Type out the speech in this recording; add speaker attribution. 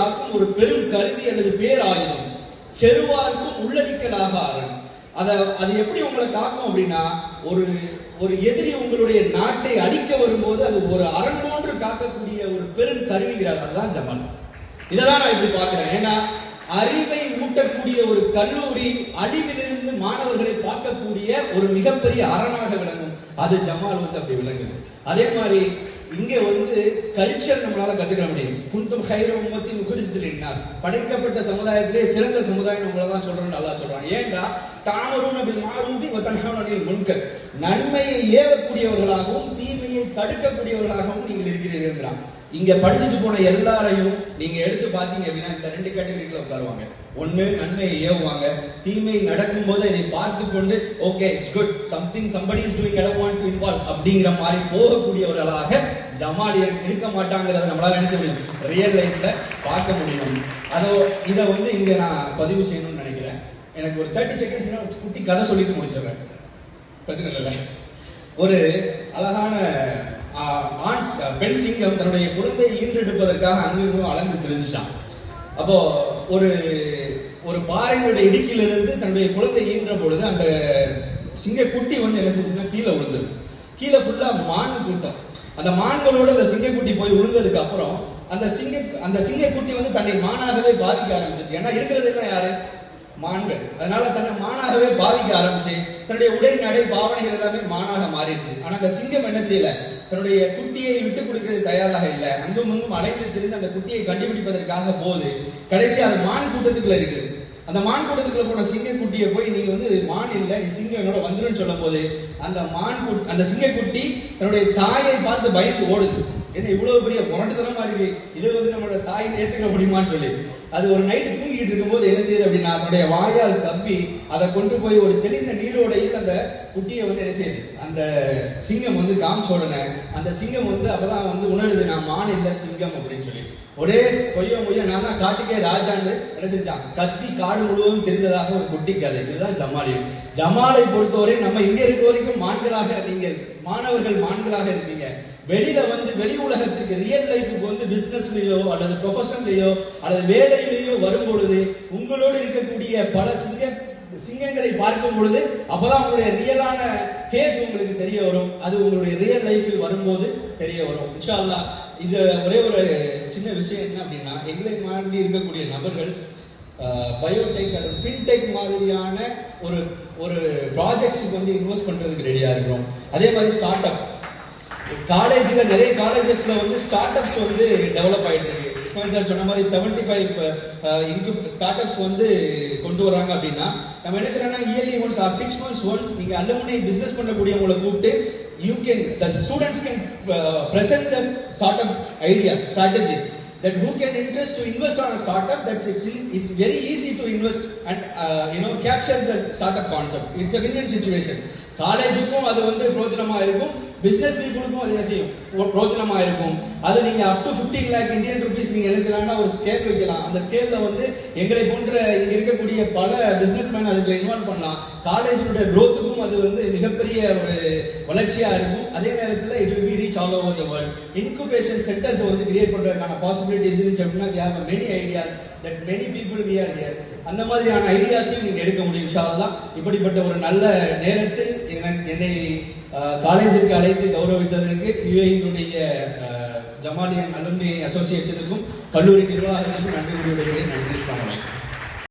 Speaker 1: காக்கும் ஒரு பெரும் கருவி அல்லது பேராயுதம். செருவாருக்கும் உள்ளடிக்கலாக ஆகாரம் அதை அது எப்படி உங்களை காக்கும் அப்படின்னா ஒரு ஒரு எதிரி உங்களுடைய நாட்டை அழிக்க வரும்போது அது ஒரு அரண் போன்று காக்கக்கூடிய ஒரு பெரும் கருவிங்கிறார் அதுதான் ஜமால் இதெல்லாம் நான் இப்படி பார்க்கிறேன். ஏன்னா அறிவை ஊட்டக்கூடிய ஒரு கல்லூரி அழிவிலிருந்து மாணவர்களை பார்க்கக்கூடிய ஒரு மிகப்பெரிய அரணாக விளங்கும். அது ஜமால் வந்து அப்படி விளங்குது. அதே மாதிரி இங்க வந்து கல்ச்சர் நம்மளால கத்துக்கிற முடியும். குந்தும் ஹைர உம்மத்தின் முகரிசத்தில் படைக்கப்பட்ட சமுதாயத்திலே சிறந்த சமுதாயம் உங்களை தான் சொல்றேன்னு நல்லா சொல்றான். ஏன்டா தாமரும் அப்படி மாரூபி வத்தனஹானில் முன்கர். நன்மையை ஏவக்கூடியவர்களாகவும் தீமையை தடுக்கக்கூடியவர்களாகவும் நீங்கள் இருக்கிறீர்கள் இங்க படிச்சுட்டு போன எல்லாரையும் நீங்க எடுத்து பாத்தீங்க அப்படின்னா இந்த ரெண்டு கேட்டகரிக்குள்ள உட்காருவாங்க. ஒண்ணு நன்மையை ஏவுவாங்க. தீமை நடக்கும் போது இதை பார்த்து கொண்டு okay it's good something somebody is doing I want to involve அப்படிங்கிற மாதிரி போகக்கூடியவர்களாக ஜமாலியன் இருக்க மாட்டாங்கிறத நம்மளால நினைச்ச முடியும்? ரியல் லைஃப்ல பார்க்க முடியும். அதோ இதை வந்து இங்க நான் பதிவு செய்யணும்னு நினைக்கிறேன். எனக்கு ஒரு தேர்ட்டி செகண்ட்ஸ் குட்டி கதை சொல்லிட்டு முடிச்சிடுறேன். பிரச்சனை இல்லை ஒரு அழகான ஆண் பெண் சிங்கம் தன்னுடைய குழந்தையை ஈன்றெடுப்பதற்காக அங்கிருந்தும் அளந்து திரிஞ்சுச்சான் அப்போ ஒரு ஒரு பாறையினுடைய இடுக்கிலிருந்து தன்னுடைய குழந்தை ஈன்ற பொழுது அந்த சிங்க குட்டி வந்து என்ன செஞ்சுன்னா கீழே விழுந்துடும் கீழே ஃபுல்லா மான் கூட்டம். அந்த மான்களோட அந்த சிங்கக்குட்டி போய் விழுந்ததுக்கு அப்புறம் அந்த சிங்க அந்த சிங்கக்குட்டி வந்து தன்னை மானாகவே பாதிக்க ஆரம்பிச்சிருச்சு. ஏன்னா இருக்கிறது எல்லாம் யாரு? மான்கள். அதனால தன்னை மானாகவே பாவிக்க ஆரம்பிச்சு தன்னுடைய உடை நடை பாவனைகள் எல்லாமே மானாக மாறிடுச்சு. ஆனா அந்த சிங்கம் என்ன செய்யல? தன்னுடைய குட்டியை விட்டு கொடுக்கிறது தயாராக இல்லை. அங்கும் இங்கும் அலைந்து திரிந்து அந்த குட்டியை கண்டுபிடிப்பதற்காக போகுது. கடைசி அது மான் கூட்டத்துக்குள்ள இருக்குது. அந்த மான் கூட்டத்துக்குள்ள போன சிங்க குட்டியை போய் நீ வந்து மான் இல்ல நீ சிங்கம் என்னோட வந்துருன்னு சொல்லும் போது அந்த மான் குட்- அந்த சிங்கக்குட்டி தன்னுடைய தாயை பார்த்து பயந்து ஓடுது. என்ன இவ்வளவு பெரிய முரட்டுத்தனமா இருக்கு? இது வந்து நம்மளோட தாயை ஏத்துக்க முடியுமான்னு சொல்லி. அது ஒரு நைட்டு தூங்கிட்டு இருக்கும்போது என்ன செய்யுது அப்படின்னா அதனுடைய வாயால் கப்பி அதை கொண்டு போய் ஒரு தெளிந்த நீரோடையில் அந்த குட்டியை வந்து என்ன செய்யுது? அந்த சிங்கம் வந்து காமிச்ச உடனே அந்த சிங்கம் வந்து அப்பதான் வந்து உணருது நான் மான் இல்லை சிங்கம் அப்படின்னு சொல்லி. ஒரே கொய்ய மொய்ய நான் தான் காட்டுக்கே ராஜான்னு என்ன செஞ்சான்? கத்தி காடு முழுவதும் தெரிந்ததாக ஒரு குட்டி கதை. இதுதான் ஜமாலி. ஜமாலை பொறுத்தவரை நம்ம இங்க இருக்க வரைக்கும் மான்களாக நீங்கள் மாணவர்கள் மான்களாக இருக்கீங்க வெளியில வந்து வெளி உலகத்திற்கு ரியல் லைஃபுக்கு வந்து பிசினஸ்லயோ அல்லது ப்ரொஃபஷன்லயோ அல்லது வேலை வேலையிலேயோ வரும்பொழுது உங்களோடு இருக்கக்கூடிய பல சிங்க சிங்கங்களை பார்க்கும் பொழுது அப்பதான் உங்களுடைய ரியலான ஃபேஸ் உங்களுக்கு தெரிய வரும் அது உங்களுடைய ரியல் லைஃபில் வரும்போது தெரிய வரும் இன்ஷா அல்லாஹ் இந்த ஒரே ஒரு சின்ன விஷயம் என்ன அப்படின்னா எங்களை மாதிரி இருக்கக்கூடிய நபர்கள் பயோடெக் அல்லது ஃபின்டெக் மாதிரியான ஒரு ஒரு ப்ராஜெக்ட்ஸுக்கு வந்து இன்வெஸ்ட் பண்ணுறதுக்கு ரெடியாக இருக்கிறோம். அதே மாதிரி ஸ்டார்ட் அப் காலேஜில் நிறைய காலேஜஸில் வந்து ஸ்டார்ட் அப்ஸ் வந்து டெவலப் ஆகிட்டு இருக்கு. இஸ்மாயில் சார் சொன்ன மாதிரி செவன்டி ஃபைவ் இன்கு ஸ்டார்ட் அப்ஸ் வந்து கொண்டு வராங்க அப்படின்னா நம்ம என்ன செய்யறோம்னா early once or six months once நீங்க அலுமினி பிசினஸ் பண்ணக்கூடியவங்களை கூப்பிட்டு you can the students can present the start up ideas strategies that who can interest to invest on a startup that's it's, it's very easy to invest and uh, you know capture the startup concept. It's a win-win situation. காலேஜுக்கும் அது வந்து பிரோஜனமா இருக்கும் business பீப்புளுக்கும் அது என்ன செய்யும்? பிரோஜனமா இருக்கும் அது நீங்க up to 15 lakh Indian rupees நீங்க என்ன செய்யலாம்னா ஒரு ஸ்கேல் வைக்கலாம். அந்த ஸ்கேல்ல வந்து எங்களை போன்ற இங்க இருக்கக்கூடிய பல பிசினஸ் மேன் அதுல இன்வால்வ் பண்ணலாம். காலேஜோட குரோத்துக்கும் அது வந்து மிகப்பெரிய ஒரு வளர்ச்சியா இருக்கும் அதே நேரத்தில் it will be reach all over the world incubation centres வந்து கிரியேட் பண்றதுக்கான பாசிபிலிட்டிஸ் இருந்துச்சு அப்படின்னா we have many ideas that many people we அந்த மாதிரியான ஐடியாஸையும் நீங்க எடுக்க முடியும் இன்ஷா இப்படிப்பட்ட ஒரு நல்ல நேரத்தில் என்னை காலேஜிற்கு அழைத்து கௌரவித்ததற்கு யுஏயினுடைய ஜமாலியன் அலுமினி அசோசியேஷனுக்கும் கல்லூரி நிர்வாகத்திற்கும் நன்றி கூறி நன்றி அஸ்ஸலாமு